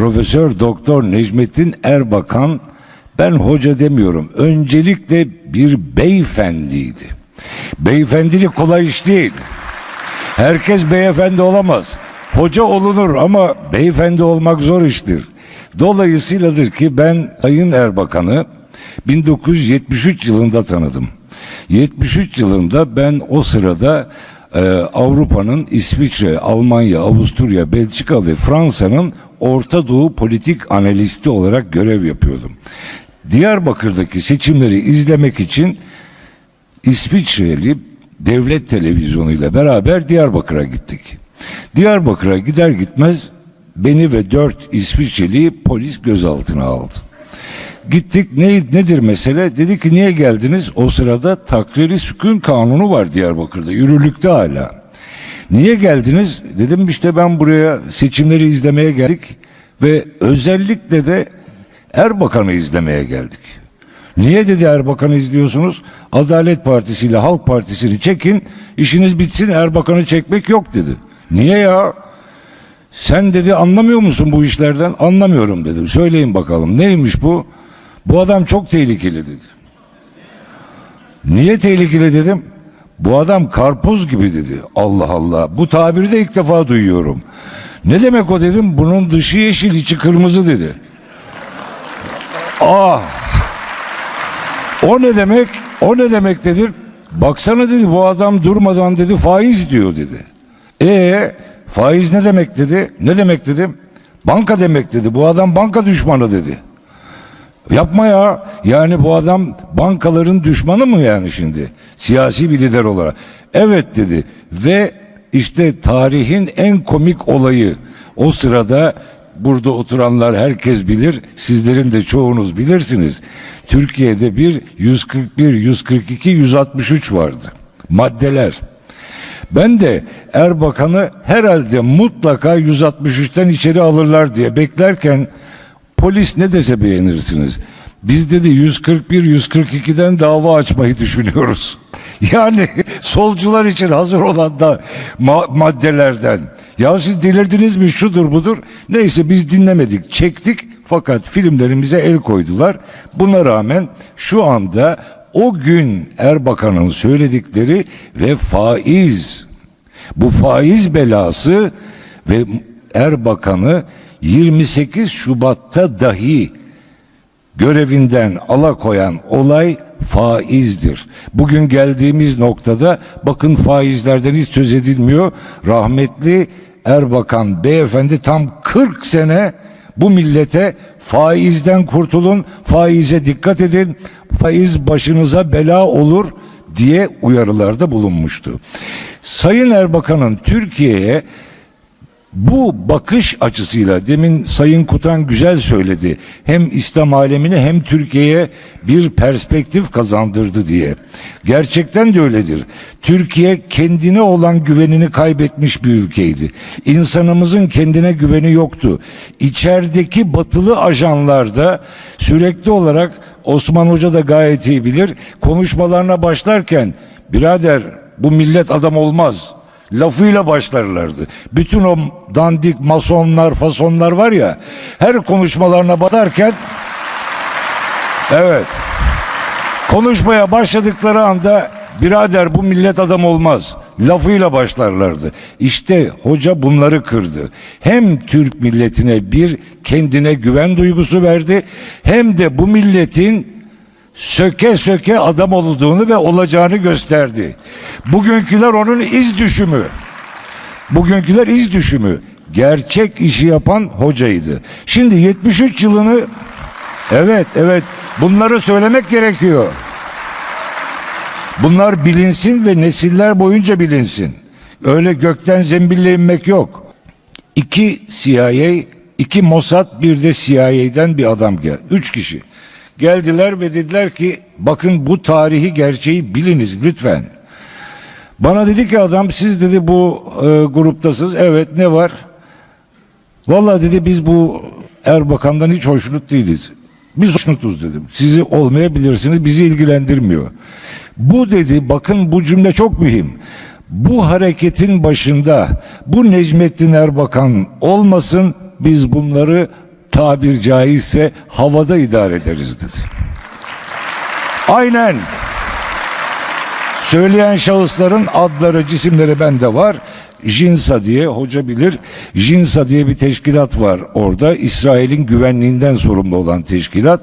Profesör Doktor Necmettin Erbakan ben hoca demiyorum. Öncelikle bir beyefendiydi. Beyefendilik kolay iş değil. Herkes beyefendi olamaz. Hoca olunur ama beyefendi olmak zor iştir. Dolayısıyladır ki ben Sayın Erbakan'ı 1973 yılında tanıdım. 73 yılında ben o sırada e, Avrupa'nın İsviçre, Almanya, Avusturya, Belçika ve Fransa'nın Orta Doğu politik analisti olarak görev yapıyordum. Diyarbakır'daki seçimleri izlemek için İsviçreli devlet televizyonu ile beraber Diyarbakır'a gittik. Diyarbakır'a gider gitmez beni ve dört İsviçreli polis gözaltına aldı. Gittik ne, nedir mesele? Dedi ki niye geldiniz? O sırada takriri sükun kanunu var Diyarbakır'da. Yürürlükte hala. Niye geldiniz? Dedim işte ben buraya seçimleri izlemeye geldik ve özellikle de Erbakan'ı izlemeye geldik. Niye dedi Erbakan'ı izliyorsunuz? Adalet Partisi ile Halk Partisi'ni çekin, işiniz bitsin Erbakan'ı çekmek yok dedi. Niye ya? Sen dedi anlamıyor musun bu işlerden? Anlamıyorum dedim. Söyleyin bakalım neymiş bu? Bu adam çok tehlikeli dedi. Niye tehlikeli dedim? Bu adam karpuz gibi dedi. Allah Allah. Bu tabiri de ilk defa duyuyorum. Ne demek o dedim? Bunun dışı yeşil, içi kırmızı dedi. Ah! O ne demek? O ne demek dedim. Baksana dedi bu adam durmadan dedi faiz diyor dedi. E faiz ne demek dedi? Ne demek dedim? Banka demek dedi. Bu adam banka düşmanı dedi. Yapma ya. Yani bu adam bankaların düşmanı mı yani şimdi? Siyasi bir lider olarak. Evet dedi. Ve işte tarihin en komik olayı o sırada burada oturanlar herkes bilir. Sizlerin de çoğunuz bilirsiniz. Türkiye'de bir 141, 142, 163 vardı. Maddeler. Ben de Erbakan'ı herhalde mutlaka 163'ten içeri alırlar diye beklerken polis ne dese beğenirsiniz. Biz dedi 141 142'den dava açmayı düşünüyoruz. Yani solcular için hazır olan da ma- maddelerden. Ya siz delirdiniz mi şudur budur. Neyse biz dinlemedik çektik fakat filmlerimize el koydular. Buna rağmen şu anda o gün Erbakan'ın söyledikleri ve faiz bu faiz belası ve Erbakan'ı 28 Şubat'ta dahi görevinden alakoyan olay faizdir. Bugün geldiğimiz noktada bakın faizlerden hiç söz edilmiyor. Rahmetli Erbakan beyefendi tam 40 sene bu millete faizden kurtulun, faize dikkat edin, faiz başınıza bela olur diye uyarılarda bulunmuştu. Sayın Erbakan'ın Türkiye'ye bu bakış açısıyla demin Sayın Kutan güzel söyledi. Hem İslam alemine hem Türkiye'ye bir perspektif kazandırdı diye. Gerçekten de öyledir. Türkiye kendine olan güvenini kaybetmiş bir ülkeydi. İnsanımızın kendine güveni yoktu. İçerideki batılı ajanlarda sürekli olarak Osman Hoca da gayet iyi bilir. Konuşmalarına başlarken birader bu millet adam olmaz lafıyla başlarlardı. Bütün o dandik masonlar, fasonlar var ya her konuşmalarına batarken evet konuşmaya başladıkları anda birader bu millet adam olmaz lafıyla başlarlardı. İşte hoca bunları kırdı. Hem Türk milletine bir kendine güven duygusu verdi hem de bu milletin söke söke adam olduğunu ve olacağını gösterdi. Bugünküler onun iz düşümü. Bugünküler iz düşümü. Gerçek işi yapan hocaydı. Şimdi 73 yılını evet evet bunları söylemek gerekiyor. Bunlar bilinsin ve nesiller boyunca bilinsin. Öyle gökten zembille inmek yok. İki CIA, iki Mossad, bir de CIA'den bir adam geldi. Üç kişi. Geldiler ve dediler ki bakın bu tarihi gerçeği biliniz lütfen. Bana dedi ki adam siz dedi bu e, gruptasınız. Evet ne var? Vallahi dedi biz bu Erbakan'dan hiç hoşnut değiliz. Biz hoşnutuz dedim. Sizi olmayabilirsiniz bizi ilgilendirmiyor. Bu dedi bakın bu cümle çok mühim. Bu hareketin başında bu Necmettin Erbakan olmasın biz bunları tabir caizse havada idare ederiz dedi. Aynen. Söyleyen şahısların adları, cisimleri bende var. JINSA diye hoca bilir. JINSA diye bir teşkilat var orada. İsrail'in güvenliğinden sorumlu olan teşkilat.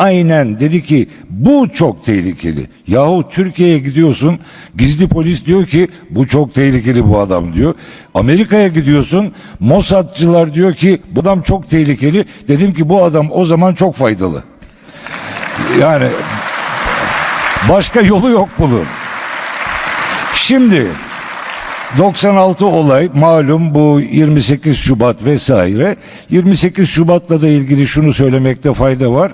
Aynen dedi ki bu çok tehlikeli. Yahu Türkiye'ye gidiyorsun gizli polis diyor ki bu çok tehlikeli bu adam diyor. Amerika'ya gidiyorsun Mossadçılar diyor ki bu adam çok tehlikeli. Dedim ki bu adam o zaman çok faydalı. Yani başka yolu yok bunun. Şimdi 96 olay malum bu 28 Şubat vesaire. 28 Şubat'la da ilgili şunu söylemekte fayda var.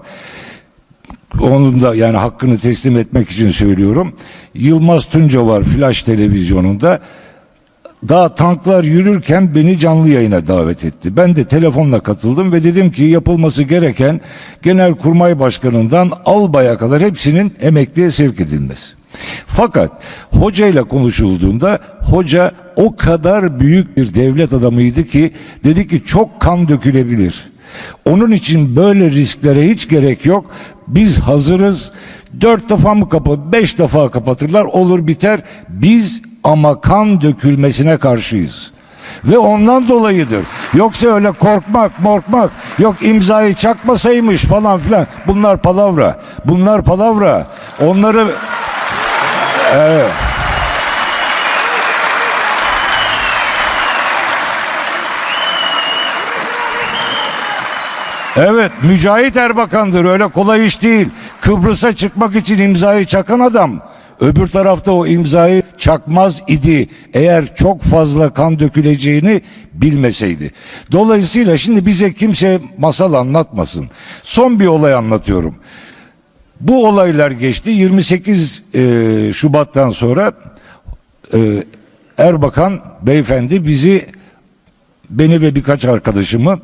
Onun da yani hakkını teslim etmek için söylüyorum. Yılmaz Tunca var Flash televizyonunda. Daha tanklar yürürken beni canlı yayına davet etti. Ben de telefonla katıldım ve dedim ki yapılması gereken Genelkurmay Başkanı'ndan albaya kadar hepsinin emekliye sevk edilmesi. Fakat hocayla konuşulduğunda hoca o kadar büyük bir devlet adamıydı ki dedi ki çok kan dökülebilir. Onun için böyle risklere hiç gerek yok. Biz hazırız. Dört defa mı kapı, beş defa kapatırlar olur biter. Biz ama kan dökülmesine karşıyız. Ve ondan dolayıdır. Yoksa öyle korkmak, morkmak, yok imzayı çakmasaymış falan filan. Bunlar palavra. Bunlar palavra. Onları Evet. Evet, Mücahit Erbakan'dır. Öyle kolay iş değil. Kıbrıs'a çıkmak için imzayı çakan adam. Öbür tarafta o imzayı çakmaz idi. Eğer çok fazla kan döküleceğini bilmeseydi. Dolayısıyla şimdi bize kimse masal anlatmasın. Son bir olay anlatıyorum. Bu olaylar geçti. 28 e, Şubat'tan sonra e, Erbakan beyefendi bizi beni ve birkaç arkadaşımı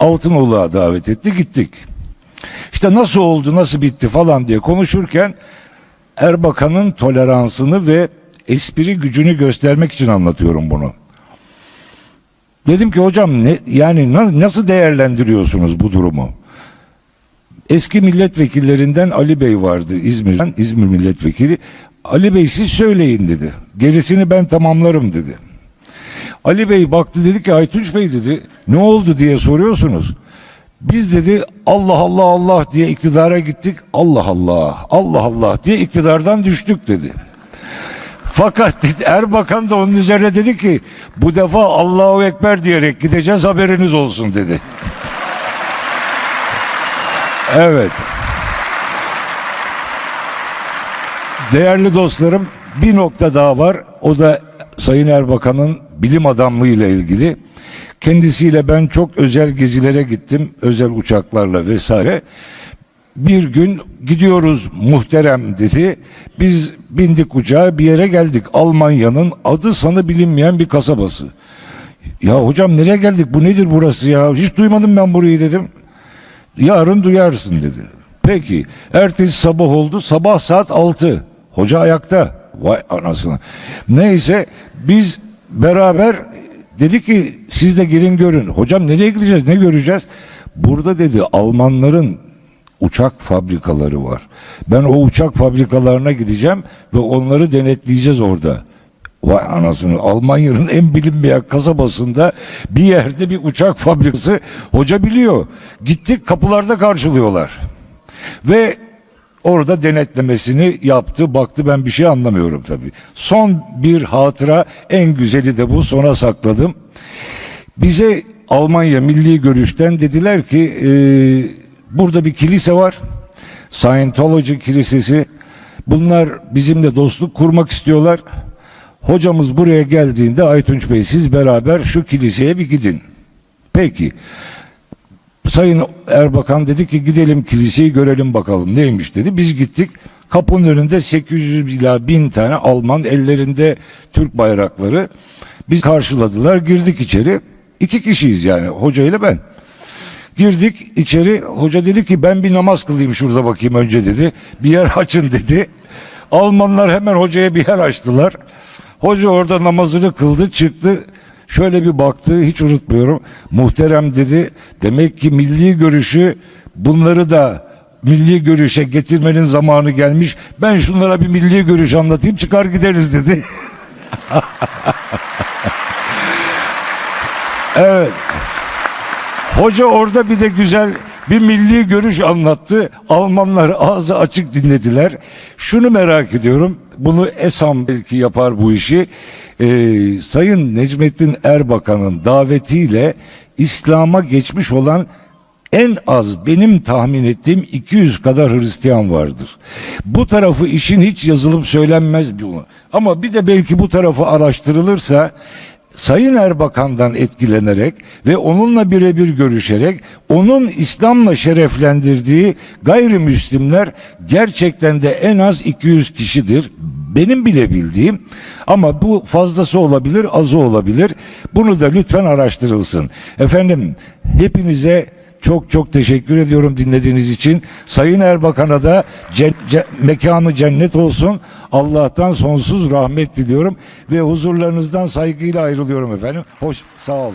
Altınoluk'a davet etti. Gittik. İşte nasıl oldu, nasıl bitti falan diye konuşurken Erbakan'ın toleransını ve espri gücünü göstermek için anlatıyorum bunu. Dedim ki hocam ne, yani na- nasıl değerlendiriyorsunuz bu durumu? Eski milletvekillerinden Ali Bey vardı İzmir'den, İzmir milletvekili. Ali Bey siz söyleyin dedi. Gerisini ben tamamlarım dedi. Ali Bey baktı dedi ki Aytunç Bey dedi ne oldu diye soruyorsunuz. Biz dedi Allah Allah Allah diye iktidara gittik. Allah Allah Allah Allah diye iktidardan düştük dedi. Fakat Erbakan da onun üzerine dedi ki bu defa Allahu Ekber diyerek gideceğiz haberiniz olsun dedi. Evet. Değerli dostlarım bir nokta daha var. O da Sayın Erbakan'ın bilim adamlığıyla ilgili. Kendisiyle ben çok özel gezilere gittim. Özel uçaklarla vesaire. Bir gün gidiyoruz muhterem dedi. Biz bindik uçağa bir yere geldik. Almanya'nın adı sanı bilinmeyen bir kasabası. Ya hocam nereye geldik bu nedir burası ya? Hiç duymadım ben burayı dedim. Yarın duyarsın dedi. Peki. Ertesi sabah oldu. Sabah saat 6. Hoca ayakta. Vay anasını. Neyse biz beraber dedi ki siz de gelin görün. Hocam nereye gideceğiz? Ne göreceğiz? Burada dedi Almanların uçak fabrikaları var. Ben o uçak fabrikalarına gideceğim ve onları denetleyeceğiz orada. Vay anasını Almanya'nın en bilinmeyen kasabasında bir yerde bir uçak fabrikası hoca biliyor. Gittik kapılarda karşılıyorlar. Ve orada denetlemesini yaptı. Baktı ben bir şey anlamıyorum tabii. Son bir hatıra en güzeli de bu sona sakladım. Bize Almanya Milli Görüş'ten dediler ki e, burada bir kilise var. Scientology kilisesi. Bunlar bizimle dostluk kurmak istiyorlar. Hocamız buraya geldiğinde Aytunç Bey siz beraber şu kiliseye bir gidin. Peki. Sayın Erbakan dedi ki gidelim kiliseyi görelim bakalım neymiş dedi. Biz gittik. Kapının önünde 800 ila 1000 tane Alman ellerinde Türk bayrakları. Biz karşıladılar girdik içeri. İki kişiyiz yani hoca ile ben. Girdik içeri hoca dedi ki ben bir namaz kılayım şurada bakayım önce dedi. Bir yer açın dedi. Almanlar hemen hocaya bir yer açtılar. Hoca orada namazını kıldı çıktı. Şöyle bir baktı hiç unutmuyorum. Muhterem dedi demek ki milli görüşü bunları da milli görüşe getirmenin zamanı gelmiş. Ben şunlara bir milli görüş anlatayım çıkar gideriz dedi. evet. Hoca orada bir de güzel bir milli görüş anlattı. Almanlar ağzı açık dinlediler. Şunu merak ediyorum. Bunu ESAM belki yapar bu işi. Ee, Sayın Necmettin Erbakan'ın davetiyle İslam'a geçmiş olan en az benim tahmin ettiğim 200 kadar Hristiyan vardır. Bu tarafı işin hiç yazılıp söylenmez bu. Ama bir de belki bu tarafı araştırılırsa Sayın Erbakan'dan etkilenerek ve onunla birebir görüşerek onun İslam'la şereflendirdiği gayrimüslimler gerçekten de en az 200 kişidir. Benim bile bildiğim ama bu fazlası olabilir, azı olabilir. Bunu da lütfen araştırılsın. Efendim hepinize çok çok teşekkür ediyorum dinlediğiniz için. Sayın Erbakan'a da ce- ce- mekanı cennet olsun. Allah'tan sonsuz rahmet diliyorum ve huzurlarınızdan saygıyla ayrılıyorum efendim. Hoş sağ olun.